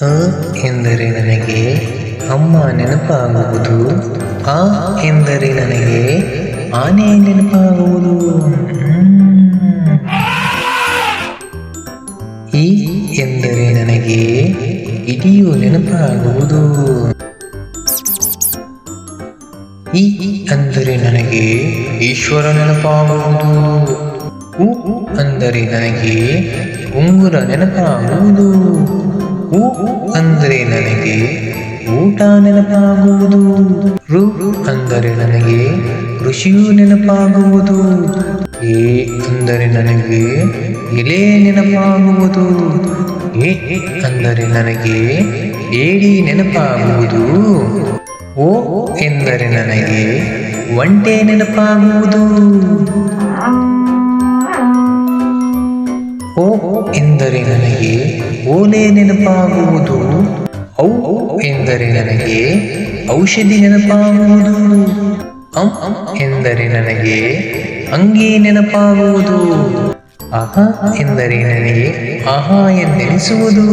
ಅ ಎಂದರೆ ನನಗೆ ಅಮ್ಮ ನೆನಪಾಗುವುದು, ಆ ಎಂದರೆ ನನಗೆ ಆನೆ ನೆನಪಾಗುವುದು. ಈ ಎಂದರೆ ನನಗೆ ಇಡಿಯು ನೆನಪಾಗುವುದು. ಈ ಅಂದರೆ ನನಗೆ ಈಶ್ವರ ನೆನಪಾಗುವುದು. ಉ ಅಂದರೆ ನನಗೆ ಉಂಗುರ ನೆನಪಾಗುವುದು. ಅಂದರೆ ನನಗೆ ಊಟ ನೆನಪಾಗುವುದು. ರು ಅಂದರೆ ನನಗೆ ಕೃಷಿಯು ನೆನಪಾಗುವುದು. ಏ ಅಂದರೆ ನನಗೆ ಎಲೆ ನೆನಪಾಗುವುದು. ಏ ಅಂದರೆ ನನಗೆ ಏಡಿ ನೆನಪಾಗುವುದು. ಓ ಎಂದರೆ ನನಗೆ ಒಂಟೆ ನೆನಪಾಗುವುದು. ಓ ಎಂದರೆ ನನಗೆ ಓಲೆ ನೆನಪಾಗುವುದು? ಔ ಎಂದರೆ ನನಗೆ ಔಷಧಿ ನೆನಪಾಗುವುದು? ಅಂ ಎಂದರೆ ನನಗೆ ಅಂಗಿ ನೆನಪಾಗುವುದು? ಅಹ ಎಂದರೆ ನನಗೆ ಆಹಾ ಎಂದೆನಿಸುವುದು